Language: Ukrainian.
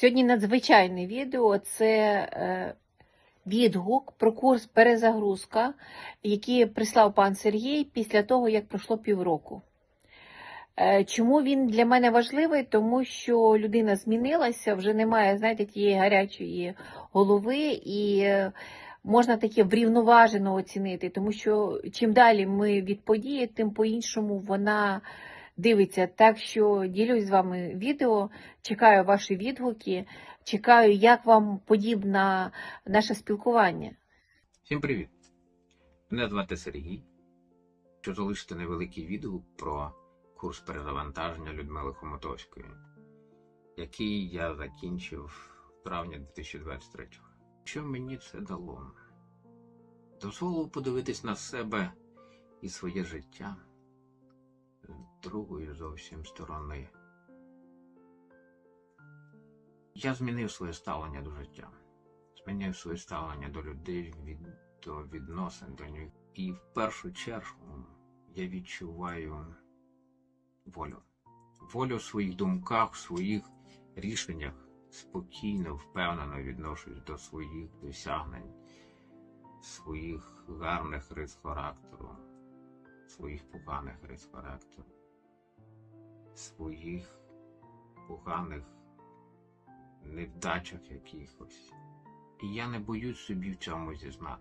Сьогодні надзвичайне відео це е, відгук про курс перезагрузка, який прислав пан Сергій після того, як пройшло півроку. Е, Чому він для мене важливий? Тому що людина змінилася, вже немає, знаєте, тієї гарячої голови, і е, можна таке врівноважено оцінити, тому що чим далі ми від події, тим по-іншому вона дивиться. Так що ділюсь з вами відео, чекаю ваші відгуки, чекаю, як вам подібне наше спілкування. Всім привіт! Мене звати Сергій. Хочу залишити невеликий відгук про курс перезавантаження Людмили Хомотовської, який я закінчив в травні 2023-го. Що мені це дало? Дозволило подивитись на себе і своє життя другої зовсім сторони. Я змінив своє ставлення до життя змінив своє ставлення до людей, від, до відносин до них. І в першу чергу я відчуваю волю. Волю в своїх думках, в своїх рішеннях спокійно, впевнено відношусь до своїх досягнень, своїх гарних рис характеру, своїх поганих рис характеру, своїх поганих невдачах якихось. І я не боюсь собі в цьому зізнати.